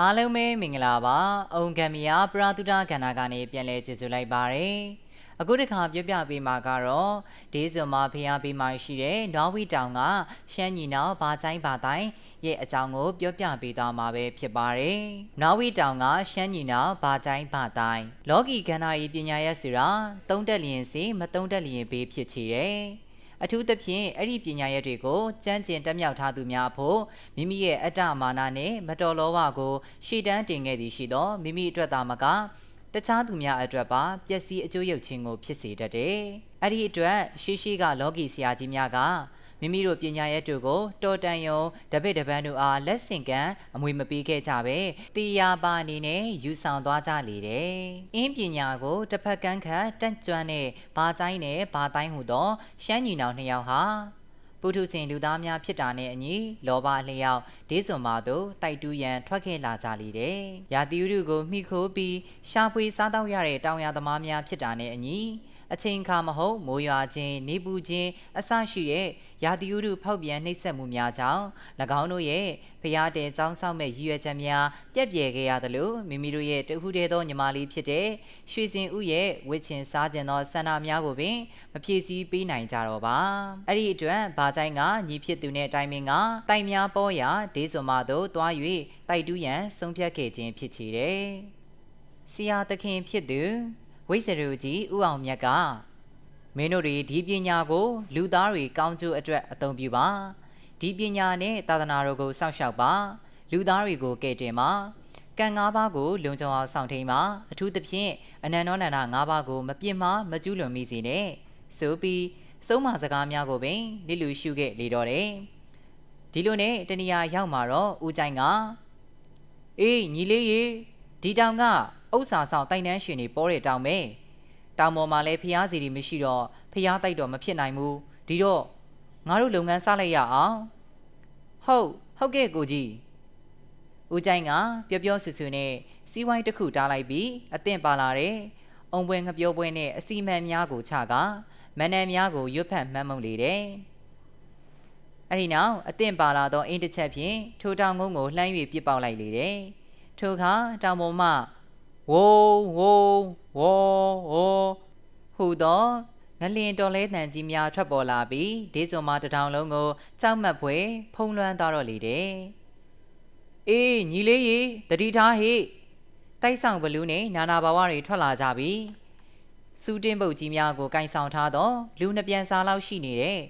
အားလုံးပဲမင်္ဂလာပါအုံကံမီယာပရာတုဒကဏ္ဍကနေပြန်လဲကျေးဇူးလိုက်ပါတယ်အခုတစ်ခါပြောပြပေးမှာကတော့ဒေးဇွန်မှာဖျားပေးမှရှိတဲ့နော်ဝီတောင်ကရှမ်းညီနောင်ဘာချိုင်းဘာတိုင်းရဲ့အကြောင်းကိုပြောပြပေးသွားမှာပဲဖြစ်ပါတယ်နော်ဝီတောင်ကရှမ်းညီနောင်ဘာချိုင်းဘာတိုင်းလောကီကဏ္ဍဤပညာရက်ဆိုတာသုံးတက်လျင်စီမသုံးတက်လျင်ဘေးဖြစ်ချေတယ် အထူးသဖြင့်အဲ့ဒီပညာရက်တွေကိုကြမ်းကျင်တက်မြောက်ထားသူများဖို့မိမိရဲ့အတ္တမာနနဲ့မတော်လောဘကိုရှေ့တန်းတင်ခဲ့သည်ရှိသောမိမိအတွက်သာမကတခြားသူများအတွက်ပါပျက်စီးအကျိုးရုပ်ခြင်းကိုဖြစ်စေတတ်တယ်။အဲ့ဒီအတွက်ရှိရှိကလောကီဆရာကြီးများက မိမိတို့ပညာရက်တို့ကိုတော်တန်ယုံတပိတ်တပန်းတို့အားလက်ဆင့်ကမ်းအမွေမပေးခဲ့ကြပဲတရားပါအနေနဲ့ယူဆောင်သွားကြလေတယ်။အင်းပညာကိုတစ်ဖက်ကန်းခတ်တန့်ကျွမ်းတဲ့ဘာတိုင်းနဲ့ဘာတိုင်းဟူသောရှမ်းညီနောင်နှစ်ယောက်ဟာပုထုဇဉ်လူသားများဖြစ်တာနဲ့အညီလောဘလျောက်ဒေးစွန်မာတို့တိုက်တူးရန်ထွက်ခဲ့လာကြလေတယ်။ရာသီဥတုကိုမိခိုးပြီးရှာဖွေစားတော့ရတဲ့တောင်ရသမားများဖြစ်တာနဲ့အညီ အချိန်အခါမဟုတ်မိုးရွာခြင်းနေပူခြင်းအဆရှိတဲ့ရာသီဥတုဖောက်ပြန်နှိပ်စက်မှုများကြောင့်၎င်းတို့ရဲ့ဖျားတဲ့ចောင်းဆောင်မဲ့ရည်ရွယ်ချက်များပြက်ပြယ်ခဲ့ရသလိုမိမိတို့ရဲ့တခုတည်းသောညီမလေးဖြစ်တဲ့ရွှေစင်ဦးရဲ့ဝစ်ချင်စားခြင်းသောဆန္ဒများကိုပင်မဖြည့်ဆည်းပေးနိုင်ကြတော့ပါအဲ့ဒီအတွက်ဘာချိုင်းကညီဖြစ်သူနဲ့တိုင်ပင်ကတိုင်များပေါ်ရာဒေးစွန်မတို့တွား၍တိုက်တူးရန်ဆုံးဖြတ်ခဲ့ခြင်းဖြစ်ချေတယ်ဆရာသခင်ဖြစ်သူ ဝိစရူကြီးဦးအောင်မြတ်ကမင်းတို့တွေဒီပညာကို လူသားတွေကောင်းကျိုးအတွက်အသုံးပြုပါဒီပညာနဲ့သာသနာတော်ကိုစောင့်ရှောက်ပါလူသားတွေကိုကယ်တင်ပါကံ၅ပါးကိုလုံခြုံအောင်ဆောင်ထိန်ပါအထူးသဖြင့်အနန္တောနန္ဒ၅ပါးကိုမပြစ်မှားမကျူးလွန်မိစေနဲ့ဆိုပြီးစုံးမစကားများကိုပင်လိလူရှုခဲ့လေတော့တယ်ဒီလိုနဲ့တဏှာရောက်မှာတော့ဦးကြိုင်ကအေးညီလေးရေဒီတောင်က ဥစ္စာဆောင်တိုင်တန်းရှင်နေပေါ်တဲ့တောင်ပဲတောင်ပေါ်မှာလည်းဖျားစီတွေမရှိတော့ဖျားတိုက်တော့မဖြစ်နိုင်ဘူးဒီတော့ငါတို့လုပ်ငန်းစလိုက်ရအောင်ဟုတ်ဟုတ်ကဲ့ကိုကြီးဦးကျိုင်းကပျော်ပျော်ဆူဆူနဲ့စီးဝိုင်းတစ်ခုတားလိုက်ပြီးအသင့်ပါလာတဲ့။အုံပွဲငပြောပွဲနဲ့အစီမံများကိုချကမန်နန်များကိုရွတ်ဖတ်မှတ်မုံလေတယ်။အဲဒီနောက်အသင့်ပါလာသောအင်းတစ်ချက်ဖြင့်ထိုတောင်ကုန်းကိုလှမ်း၍ပြစ်ပေါက်လိုက်လေတယ်။ထိုအခါတောင်ပေါ်မှ ဝိုးဝိုးဝေါ်ဝေါ်ဟူသောငလင်တော်လဲတန်ကြီးများထွက်ပေါ်လာပြီးဒေးစွန်မတထောင်လုံးကိုကြောက်မက်ဖွယ်ဖုံးလွှမ်းသွားတော့လေတယ်။အေးညီလေးရေတတိထားဟိတိုက်ဆောင်ဘလူးနဲ့နာနာဘာဝတွေထွက်လာကြပြီ။စူးတင်းပုတ်ကြီးများကိုကင်ဆောင်ထားသောလူနှစ်ပြန်စားလောက်ရှိနေတဲ့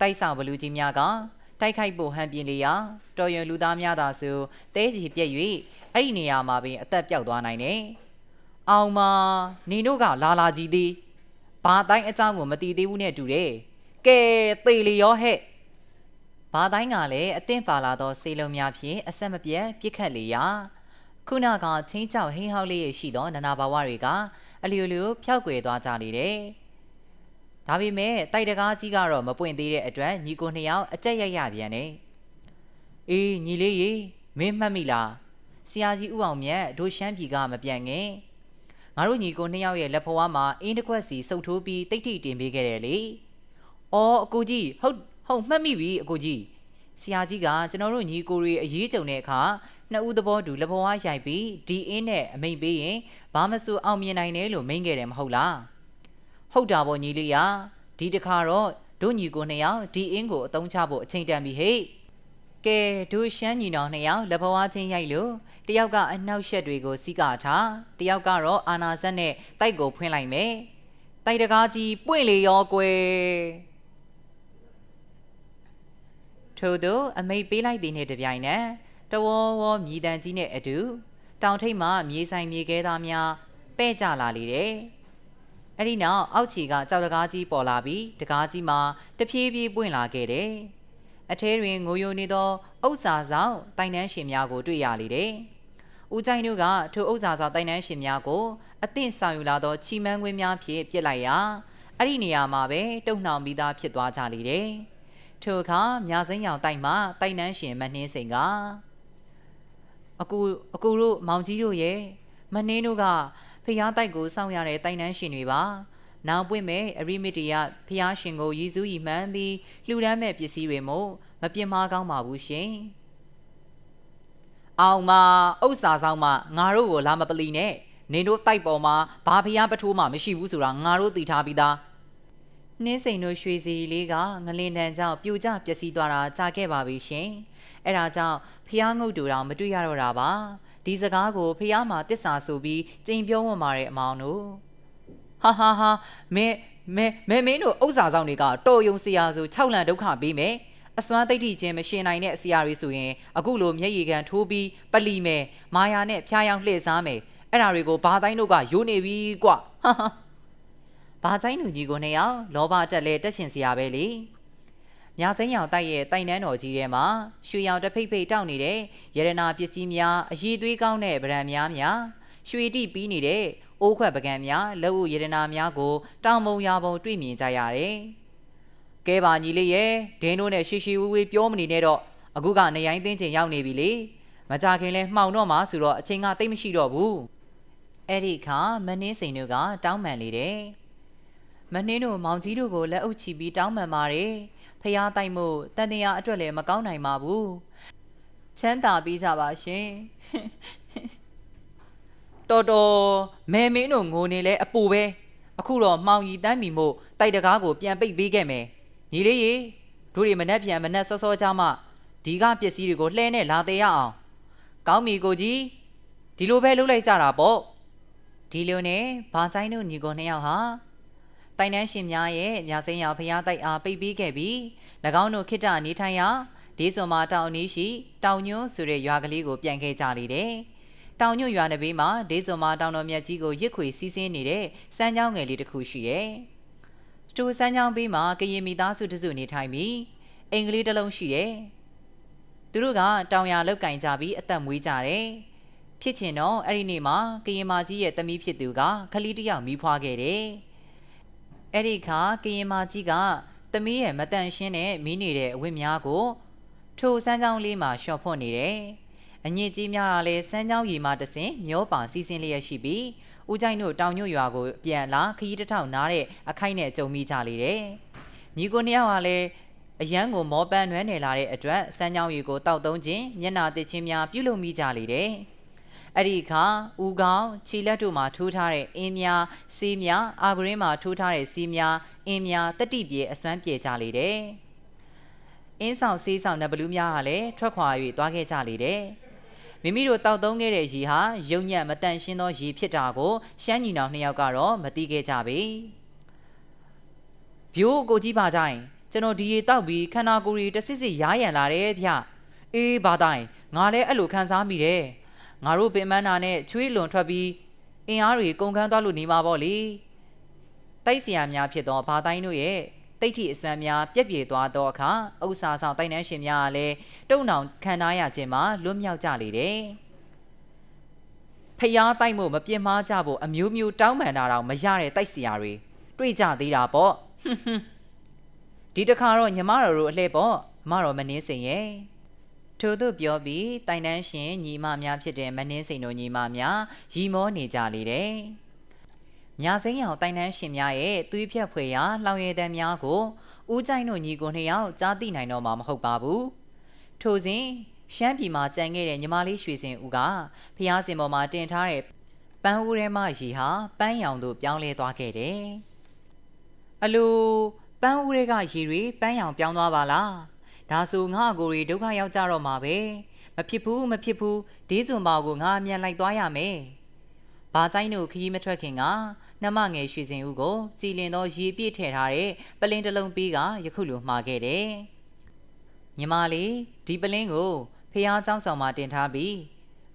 တိုက်ဆောင်ဘလူးကြီးများက တိုက်ခိုက်ဖို့ဟန်ပြင်းလေရာတော်ရွံလူသားများသာဆိုတဲကြီးပြက်၍အဲ့ဒီနေရာမှာပင်အသက်ပြောက်သွားနိုင်တယ်။အောင်မနေတို့ကလာလာကြီးသည်ဘာတိုင်းအကြောင်းကိုမတီးသေးဘူးနဲ့တူတယ်။ကဲသေလျောဟဲ့ဘာတိုင်းကလည်းအသင့်ပါလာသောစေလုံးများဖြင့်အဆက်မပြတ်ပြစ်ခတ်လေရာခုနကချင်းချောက်ဟင်းဟောက်လေးရှိသောနနာဘာဝတွေကအလျိုလျိုဖျောက်ကွယ်သွားကြလေတယ်။ ဒါပေမဲ့တိုက်တကားကြီးကတော့မပွင့်သေးတဲ့အတွက်ညီကိုနှစ်ယောက်အကြက်ရရပြန်တယ်။အေးညီလေးရေမင်းမှတ်မိလား။ဆရာကြီးဦးအောင်မြတ်တို့ရှမ်းပြည်ကမပြန်ငင်။ငါတို့ညီကိုနှစ်ယောက်ရဲ့လက်ဖွားမှာအင်းတစ်ခွက်စီစုပ်ထိုးပြီးတိတ်ထိတ်တင်ပေးခဲ့တယ်လေ။အော်အကိုကြီးဟုတ်ဟုတ်မှတ်မိပြီအကိုကြီး။ဆရာကြီးကကျွန်တော်တို့ညီကိုတွေအရေးကြုံတဲ့အခါနှစ်ဦးသဘောတူလက်ဘဝရိုက်ပြီးဒီအင်းနဲ့အမိန်ပေးရင်ဘာမဆိုအောင်မြင်နိုင်တယ်လို့မိန်ခဲ့တယ်မဟုတ်လား ဟုတ်တာပေါ့ညီလေးရဒီတခါတော့တို့ညီကိုနှစ်ယောက်ဒီအင်းကိုအတုံးချဖို့အချိန်တန်ပြီဟဲ့ကဲတို့ရှမ်းညီနောင်နှစ်ယောက်လက်ဘဝချင်းရိုက်လို့တယောက်ကအနှောက်ရှက်တွေကိုစီးကာထားတယောက်ကတော့အာနာဇက်နဲ့တိုက်ကိုဖွင့်လိုက်မယ်တိုက်တကားကြီးပွင့်လေရောကွယ်ထို့သောအမိတ်ပေးလိုက်သည်နှင့်တပြိုင်နက်တဝေါဝေါမြည်တန်ကြီးနဲ့အတူတောင်ထိပ်မှမြေဆိုင်မြေခဲသားများပဲ့ကြလာလေတယ်။ အဲ့ဒီနောက်အောက်ခြေကကြောက်တကားကြီးပေါ်လာပြီးတကားကြီးမှာတဖြည်းဖြည်းပွင့်လာခဲ့တယ်။အထဲတွင်ငိုယိုနေသောဥစ္စာဆောင်တိုင်တန်းရှင်များကိုတွေ့ရလေတယ်။ဦးချိုင်းတို့ကထိုဥစ္စာဆောင်တိုင်တန်းရှင်များကိုအသင့်ဆောင်ယူလာသောချီမန်းခွင်းများဖြင့်ပြစ်လိုက်ရာအဲ့ဒီနေရာမှာပဲတုံနှောင်ပြီးသားဖြစ်သွားကြလေတယ်။ထိုအခါမြစိမ်းရောင်တိုက်မှတိုင်တန်းရှင်မနှင်းစိန်ကအကူအကူတို့မောင်ကြီးတို့ရဲ့မနှင်းတို့က ဖျားတိုက်ကိုစောင့်ရတဲ့တိုင်တန်းရှင်တွေပါနောက်ပွင့်မဲ့အရိမီတရဖျားရှင်ကိုရည်စူးရည်မှန်းပြီးလှူဒန်းမဲ့ပစ္စည်းတွေမို့မပြင်းမာကောင်းပါဘူးရှင်အောင်မဥစ္စာဆောင်မငါတို့ကိုလာမပလီနဲ့နင်တို့တိုက်ပေါ်မှာဘာဖျားပထိုးမှမရှိဘူးဆိုတာငါတို့သိထားပြီးသားနှင်းစိန်တို့ရွှေစီလေးကငလင်တန်ကြောင့်ပြိုကျပျက်စီးသွားတာကြာခဲ့ပါပြီရှင်အဲ့ဒါကြောင့်ဖျားငုတ်တူတောင်မတွေ့ရတော့တာပါ ဒီစကားကိုဖျားမှာတစ္ဆာဆိုပြီးကြင်ပြောဝင်มาတဲ့အမောင်တို့ဟာဟာဟာမဲမဲမဲမင်းတို့ဥစ္စာဆောင်တွေကတော်ယုံစရာဆို6လန်ဒုက္ခပေးမယ်အစွမ်းသိတိချင်းမရှင်နိုင်တဲ့အစရာတွေဆိုရင်အခုလိုမျက်ရည်ကန်ထိုးပြီးပလီမယ်မာယာနဲ့ဖျားယောင်လှည့်စားမယ်အဲ့ဒါတွေကိုဘာတိုင်းတို့ကယိုးနေပြီကွဟာဟာဘာတိုင်းလူကြီးကိုနှစ်ယောက်လောဘတက်လဲတက်ရှင်စရာပဲလေ မြစိမ်းရောင်တိုက်ရဲ့တိုင်တန်းတော်ကြီးထဲမှာရွှေရောင်တဖိတ်ဖိတ်တောက်နေတဲ့ရတနာပစ္စည်းများအည်သွေးကောင်းတဲ့ဗရန်များများရွှေတိပြီးနေတဲ့အိုးခွက်ပကံများလက်ဥရတနာများကိုတောင်ပုံရာပုံတွေ့မြင်ကြရတယ်။ကဲပါညီလေးရဲ့ဒင်းတို့နဲ့ရှီရှီဝေးဝေးပြောမနေနဲ့တော့အခုကနေရိုင်းသိန်းချိန်ရောက်နေပြီလေ။မကြခင်လဲမှောင်တော့မှဆိုတော့အချိန်ကတိတ်မရှိတော့ဘူး။အဲ့ဒီအခါမနှင်းစိန်တို့ကတောင်းပန်လေတယ်။မနှင်းတို့မောင်ကြီးတို့ကိုလက်အုပ်ချပြီးတောင်းပန်ပါတယ်။ ဖျားတိုက်မှုတန်တရားအတွက်လည်းမကောင်းနိုင်ပါဘူး။ချမ်းသာပြီးကြပါရှင်။တော်တော်မဲမင်းတို့ငိုနေလဲအပူပဲအခုတော့မှောင်ရီတန်းမီမို့တိုက်တကားကိုပြန်ပိတ်ပေးခဲ့မယ်ညီလေးရေတို့တွေမနှက်ပြန်မနှက်စောစောကြမှဒီကပစ္စည်းတွေကိုလှဲနဲ့လာသေးရအောင်ကောင်းပြီကိုကြီးဒီလိုပဲလုပ်လိုက်ကြတာပေါ့ဒီလိုနဲ့ဘာဆိုင်တို့ညီကိုနှစ်ယောက်ဟာ တိုင်တန်းရှင်များရဲ့မြစိမ်းရဖျားတိုက်အားပိတ်ပြီးခဲ့ပြီး၎င်းတို့ခိတ္တနေထိုင်ရာဒေးစွန်မာတောင်အနီးရှိတောင်ညွန်းဆိုတဲ့ရွာကလေးကိုပြန်ခဲ့ကြလေတယ်။တောင်ညွန့်ရွာနဘေးမှာဒေးစွန်မာတောင်တော်မြတ်ကြီးကိုရစ်ခွေစီးဆင်းနေတဲ့စမ်းချောင်းငယ်လေးတစ်ခုရှိတယ်။တူစမ်းချောင်းဘေးမှာကရင်မိသားစုတစုနေထိုင်ပြီးအင်္ဂလိပ်တစ်လုံးရှိတယ်။သူတို့ကတောင်ရလောက်ကင်ကြပြီးအသက်မွေးကြတယ်။ဖြစ်ချင်တော့အဲ့ဒီနေ့မှာကရင်မကြီးရဲ့သမီးဖြစ်သူကခလီတစ်ယောက်မိဖွားခဲ့တယ်။ အဲ့ဒီခါကရင်မကြီးကသမီးရဲ့မတန်ရှင်းတဲ့မီးနေတဲ့အဝတ်များကို ထိုစမ်းချောင်းလေးမှာရှော့ဖွတ်နေတယ်။အညစ်အကြေးများကလည်းစမ်းချောင်းရီမှတဆင်မျောပါစီစဉ်လျက်ရှိပြီးဦးကြိုင်တို့တောင်ညွတ်ရွာကိုပြန်လာခရီးတစ်ထောင်နားတဲ့အခိုက်နဲ့ကြုံမိကြလေတယ်။ညီကိုနှစ်ယောက်ကလည်းအရန်ကိုမောပန်းနွမ်းနယ်လာတဲ့အတွက်စမ်းချောင်းရီကိုတောက်သုံးခြင်းမျက်နာတစ်ချင်းများပြုလုပ်မိကြလေတယ်။ အဲ့ဒီအခါဦးကောင်းခြေလက်တို့မှာထိုးထားတဲ့အင်းများစီးများအာဂရင်းမှာထိုးထားတဲ့စီးများအင်းများတတိပြေအစွမ်းပြေကြလေတယ်။အင်းဆောင်စီးဆောင်နဘလူးများကလည်းထွက်ခွာ၍သွားခဲ့ကြလေတယ်။မိမိတို့တောက်သုံးခဲ့တဲ့ရေဟာယုံညံ့မတန်ရှင်းသောရေဖြစ်တာကိုရှမ်းညီနောင်နှစ်ယောက်ကတော့မသိခဲ့ကြပေ။ဗျိုးကိုကြီးပါကြရင်ကျွန်တော်ဒီရေတောက်ပြီးခန္ဓာကိုယ်ကြီးတစစ်စစ်ရားရံလာတယ်ဗျ။အေးဘာတိုင်းငါလည်းအဲ့လိုခံစားမိတယ်။ ငါတို့ပင်မနာနဲ့ချွေးလွန်ထွက်ပြီးအင်အားတွေကုန်ခန်းသွားလို့နေမှာပေါ့လေတိုက်ဆရာများဖြစ်သောဘာတိုင်းတို့ရဲ့တိတ်ထီအစွမ်းများပြက်ပြေသွားသောအခါအဥ္စာဆောင်တိုက်နှန်းရှင်များကလည်းတုံ့နှောင်ခံနာရခြင်းမှာလွတ်မြောက်ကြလေတယ်ဖျားတိုက်မှုမပြင်းမာကြဖို့အမျိုးမျိုးတောင်းပန်တာတော့မရတဲ့တိုက်ဆရာတွေတွေ့ကြသေးတာပေါ့ဒီတခါတော့ညီမတော်တို့အလှဲ့ပေါ့အမတော်မနှင်းစင်ရဲ့ ထို့သို့ပြောပြီးတိုင်တန်းရှင်ညီမများဖြစ်တဲ့မနှင်းစိန်တို့ညီမများရီမောနေကြလေတယ်။ညာစိမ်းရောင်တိုင်တန်းရှင်များရဲ့သွေးဖြတ်ဖွယ်ရာလောင်ရည်တန်းများကိုဦးကြိုင်တို့ညီကိုနှစ်ယောက်ကြားသိနိုင်တော့မှာမဟုတ်ပါဘူး။ထို့စဉ်ရှမ်းပြည်မှာကြံခဲ့တဲ့ညီမလေးရွှေစင်ဦးကဖျားစင်ပေါ်မှာတင်ထားတဲ့ပန်းဦးထဲမှရေဟာပန်းရောင်သို့ပြောင်းလဲသွားခဲ့တယ်။အလိုပန်းဦးတွေကရေတွေပန်းရောင်ပြောင်းသွားပါလား။ ဒါဆိုငါအကိုတွေဒုက္ခရောက်ကြတော့မှာပဲ။မဖြစ်ဘူးမဖြစ်ဘူးဒေးစွန်ပေါကိုငါအမြန်လိုက်သွားရမယ်။ဘာတိုင်းတို့ခရီးမထွက်ခင်ကနှမငယ်ရွှေစင်ဦးကိုစီလင်သောရေပြည့်ထည့်ထားတဲ့ပလင်းတစ်လုံးပြီးကယခုလိုမှာခဲ့တယ်။ညီမလေးဒီပလင်းကိုဖះเจ้าဆောင်မှာတင်ထားပြီး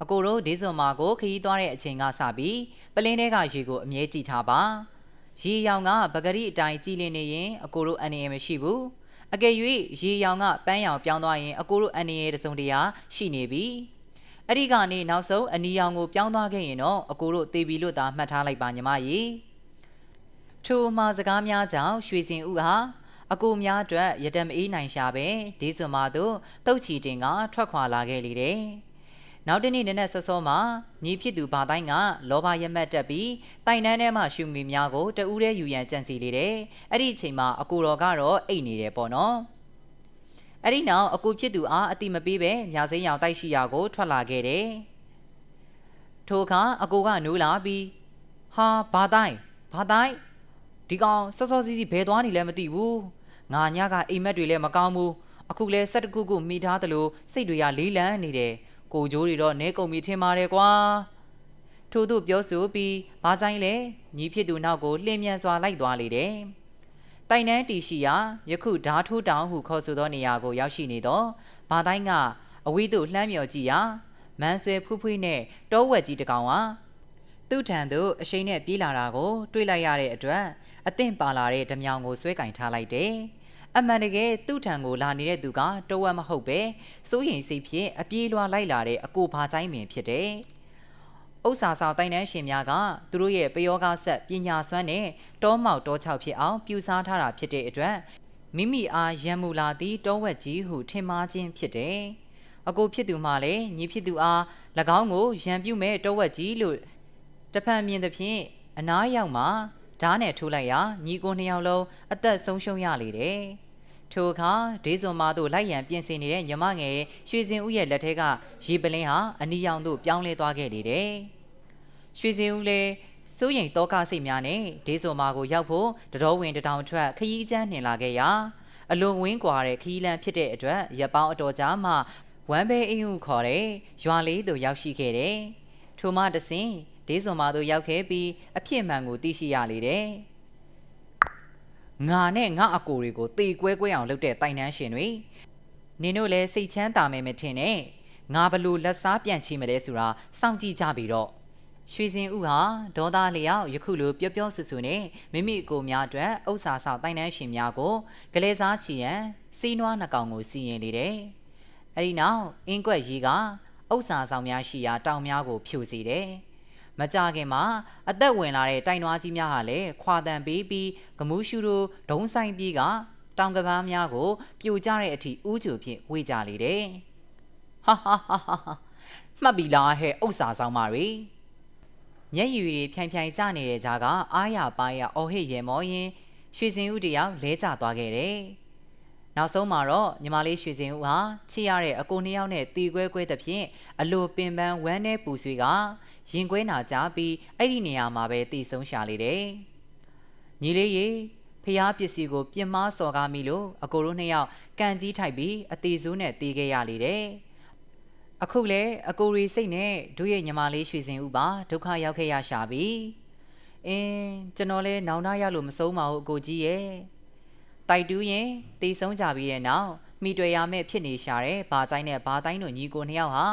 အကိုတို့ဒေးစွန်မာကိုခရီးသွားတဲ့အချိန်ကစပြီးပလင်းထဲကရေကိုအမြဲကြည့်ထားပါ။ရေရောင်ကပဂရိအတိုင်းကြည်လင်နေရင်အကိုတို့အနေရမရှိဘူး။ အကယ်၍ရေရောင်ကပန်းရောင်ပြောင်းသွားရင်အကိုတို့အနေရတစုံတရာရှိနေပြီ။အဲ့ဒီကနေနောက်ဆုံးအနီရောင်ကိုပြောင်းသွားခဲ့ရင်တော့အကိုတို့တေးပြီလို့သာမှတ်ထားလိုက်ပါညီမကြီး။ထိုမှာစကားများကြောင့်ရွှေစင်ဦးဟာအကူများအတွက်ရတမအေးနိုင်ရှာပဲဒေးစွန်မာတို့တုတ်ချီတင်ကထွက်ခွာလာခဲ့လေတယ်။ နောက်တနေ့နက်နက်စောစောမှာညီဖြစ်သူဘာတိုင်းကလောဘရမတ်တက်ပြီးတိုင်တန်းထဲမှာရှုံငွေများကိုတဦးတည်းယူရန်ကြံစီလေတယ်။အဲ့ဒီအချိန်မှာအကူတော်ကတော့အိတ်နေတယ်ပေါ့နော်။အဲ့ဒီနောက်အကူဖြစ်သူအားအတိမပေးပဲမြာစိမ်းရောင်တိုက်ရှိရာကိုထွက်လာခဲ့တယ်ထိုအခါအကူကနိုးလာပြီးဟာဘာတိုင်းဘာတိုင်းဒီကောင်စောစောစီးစီးဘယ်သွားနေလဲမသိဘူးငါညကအိမ်မက်တွေလည်းမကောင်းဘူးအခုလဲဆက်တကူကူမိထားသလိုစိတ်တွေကလေးလံနေတယ် ကိုကြိုးတွေတော့နဲကုန်ပြီထင်ပါတယ်ကွာထို့သူပြောဆိုပြီးဘာတိုင်းလဲညီဖြစ်သူနောက်ကိုလှည့်မြန်စွာလိုက်သွားလေတယ်တိုင်နန်းတီရှိရာယခုဓာထိုးတောင်ဟုခေါ်ဆိုသောနေရာကိုရောက်ရှိနေတော့ဘာတိုင်းကအဝီးသို့လှမ်းမြော်ကြည့်ရာမန်းဆွဲဖူးဖူးနဲ့တောဝက်ကြီးတစ်ကောင်ဟာသူ့ထံသို့အရှိန်နဲ့ပြေးလာတာကို တွေ့လိုက်ရတဲ့အတွက်အသင့်ပါလာတဲ့ဓမြောင်ကိုဆွဲကင်ထားလိုက်တယ်။ အမှန်တကယ်သူ့ထံကိုလာနေတဲ့သူကတဝက်မဟုတ်ပဲစိုးရိမ်စိတ်ဖြင့်အပြေးလွှာလိုက်လာတဲ့အကိုဘာချိုင်းပင်ဖြစ်တယ်။ဥစ္စာဆောင်တိုင်တန်းရှင်များကသူတို့ရဲ့ပယောဂဆက်ပညာစွမ်းနဲ့တောမောက်တောချောက်ဖြစ်အောင်ပြူစားထားတာဖြစ်တဲ့အတွက်မိမိအားရံမူလာသည့်တောဝက်ကြီးဟုထင်မှားခြင်းဖြစ်တယ်။အကိုဖြစ်သူမှလည်းညီဖြစ်သူအား၎င်းကိုရံပြုတ်မဲ့တောဝက်ကြီးလို့တဖန်မြင်သဖြင့်အနားရောက်မှဓားနဲ့ထိုးလိုက်ရာညီကိုနှစ်ယောက်လုံးအသက်ဆုံးရှုံးရလေတယ်။ ထိုအခါဒေးစွန်မာတို့လိုက်ရန်ပြင်ဆင်နေတဲ့ညမငယ်ရွှေစင်ဦးရဲ့လက်ထက်ကရေပလင်းဟာအနီရောင်သို့ပြောင်းလဲသွားခဲ့လေတယ်။ရွှေစင်ဦးလည်းစိုးရိမ်တောကစိတ်များနဲ့ဒေးစွန်မာကိုရောက်ဖို့တတော်ဝင်တထောင်ထွက်ခရီးချမ်းနှင်လာခဲ့ရာအလွန်ဝင်းကွာတဲ့ခီးလန်းဖြစ်တဲ့အတွက်ရပ်ပေါင်းအတော်ကြာမှဝမ်းဘဲအင်းဟုခေါ်တဲ့ရွာလေးသို့ရောက်ရှိခဲ့တယ်။ထိုမှတဆင်ဒေးစွန်မာတို့ရောက်ခဲ့ပြီးအဖြစ်မှန်ကိုသိရှိရလေတယ်။ ငါနဲ့ငါအကိုတွေကိုတေကွဲကွဲအောင်လုပ်တဲ့တိုင်တန်းရှင်တွေနင်တို့လည်းစိတ်ချမ်းသာမယ်မထင်နဲ့ငါဘလို့လက်စားပြန်ချီမလဲဆိုတာစောင့်ကြည့်ကြပြီတော့ရွှေစင်ဦးဟာဒေါသလျောက်ယခုလိုပျော့ပျော့ဆူဆူနဲ့မိမိကိုယ်များအတွက်ဥစ္စာဆောင်တိုင်တန်းရှင်များကိုကလေးစားချီရန်စီးနွားနှကောင်ကိုစီရင်လေတယ်။အဲဒီနောက်အင်းကွက်ရီကဥစ္စာဆောင်များရှိရာတောင်များကိုဖြိုစီတယ်။ မကြခင်မှာအသက်ဝင်လာတဲ့တိုင်နွားကြီးများဟာလည်းခွာတန်ပေးပြီးဂမူးရှူတို့ဒုံဆိုင်ပြီးကတောင်ကပန်းများကို ပြိုကျတဲ့အထိဥကျူဖြင့်ဝေကြလေတယ်။ဟာဟာဟာဟာမှတ်ပြီလားဟဲ့ဥစ္စာဆောင်မတွေမျက်ရည်တွေဖြိုင်ဖြိုင်ကျနေတဲ့ကြားကအားရပါးရအော်ဟစ်ရေမောရင်ရွှေစင်ဦးတယောက်လဲကျသွားခဲ့တယ်။နောက်ဆုံးမှာတော့ညီမလေးရွှေစင်ဦးဟာချစ်ရတဲ့အကိုနှစ်ယောက်နဲ့တီကွဲကွဲသဖြင့်အလိုပင်ပန်းဝမ်းနဲ့ပူဆွေးက ရင်ကွဲနာကြပြီးအဲ့ဒီနေရာမှာပဲတည်ဆုံးရှာလေတယ်။ညီလေးရေဖျားပစ္စည်းကိုပြင်းမစော်ကားမိလို့အကိုတို့နှစ်ယောက်ကန်ကြီးထိုက်ပြီးအသေးစိုးနဲ့တီးခဲ့ရလေတယ်။အခုလေအကိုရီစိတ်နဲ့တို့ရဲ့ညီမလေးရွှေစင်ဦးပါဒုက္ခရောက်ခဲ့ရရှာပြီ။အင်းကျွန်တော်လည်းနောင်တရလို့မဆုံးပါဘူးအကိုကြီးရဲ့။တိုက်တူးရင်တေဆုံးကြပြီးတဲ့နောက်မိတွေ့ရမဲ့ဖြစ်နေရှာတဲ့ဘာတိုင်းနဲ့ဘာတိုင်းတို့ညီကိုနှစ်ယောက်ဟာ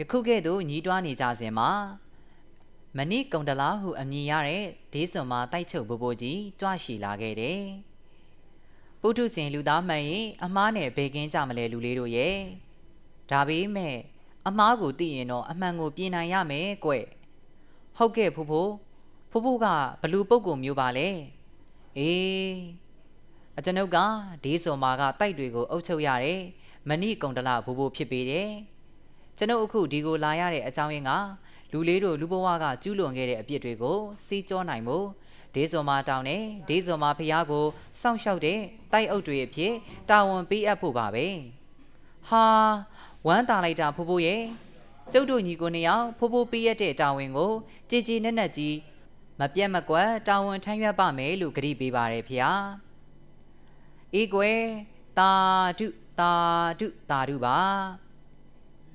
ယခုကဲ့သို့ညီးတွားနေကြစဉ်မှာမဏိကုံတလားဟုအမည်ရတဲ့ဒေးစွန်မှာတိုက်ချုပ်ဘိုးဘိုကြီးကြွရှိလာခဲ့တယ်။ပုထုဇဉ်လူသားမှန်ရင်အမားနဲ့ဘေကင်းကြမလဲလူလေးတို့ရဲ့။ဒါပေမဲ့အမားကိုသိရင်တော့အမှန်ကိုပြင်နိုင်ရမယ်ကွ။ဟုတ်ကဲ့ဖိုးဖိုးဖိုးဖိုးကဘလူပုတ်ကိုမျိုးပါလဲ။အေးအကျွန်ုပ်ကဒေးစွန်မာကတိုက်တွေကိုအုပ်ချုပ်ရတဲ့မဏိကုံတလားဘိုးဘိုဖြစ်ပေတယ်။ ကျွန်ုပ်အခုဒီကိုလာရတဲ့အကြောင်းရင်းကလူလေးတို့လူဘဝကကျူးလွန်ခဲ့တဲ့အပြစ်တွေကိုစီးကြောနိုင်မှုဒေးဇော်မာတောင်းနဲ့ဒေးဇော်မာဖျားကိုစောင့်ရှောက်တဲ့တိုက်အုပ်တွေအဖြစ်တာဝန်ပေးအပ်ဖို့ပါပဲဟာဝမ်းတာလိုက်တာဖိုးဖိုးရဲ့ကျုပ်တို့ညီကိုနှစ်ယောက်ဖိုးဖိုးပေးရတဲ့တာဝန်ကိုကြည်ကြည်နက်နက်ကြီးမပြတ်မကွက်တာဝန်ထမ်းရွက်ပါမယ်လို့ကြိပေးပါတယ်ဖျားအေးကွယ်တာဒုတာဒုတာဒုပါ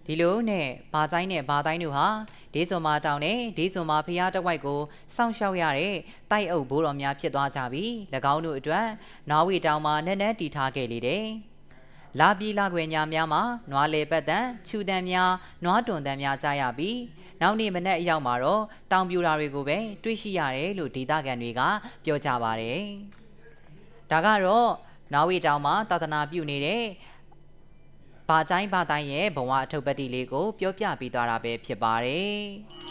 ဒီလိုနဲ့ဘာတိုင်းနဲ့ဘာတိုင်းတို့ဟာဒေးစွန်မာတောင်နဲ့ဒေးစွန်မာဖျားတဝိုက်ကိုစောင့်ရှောက်ရတဲ့တိုက်အုပ်ဘိုးတော်များဖြစ်သွားကြပြီ၎င်းတို့အတွက်နွားဝီတောင်မှာနက်နက်တီထားခဲ့လေတယ်လာပြီးလာခွေညာများမှာနွားလေပတ်တန်ခြူတန်များနွားတွန်တန်များကြားရပြီးနောက်နေ့မနက်အရောက်မှာတော့တောင်ပြူတာတွေကိုပဲတွေ့ရှိရတယ်လို့ဒေသခံတွေကပြောကြပါတယ်ဒါကတော့နော်ဝေတောင်မှာသာသနာပြုနေတဲ့ ဘာချိုင်းဘာတိုင်းရဲ့ဘဝအထုပ်ပတ်တိလေးကိုပြောပြပေးသွားတာပဲဖြစ်ပါတယ်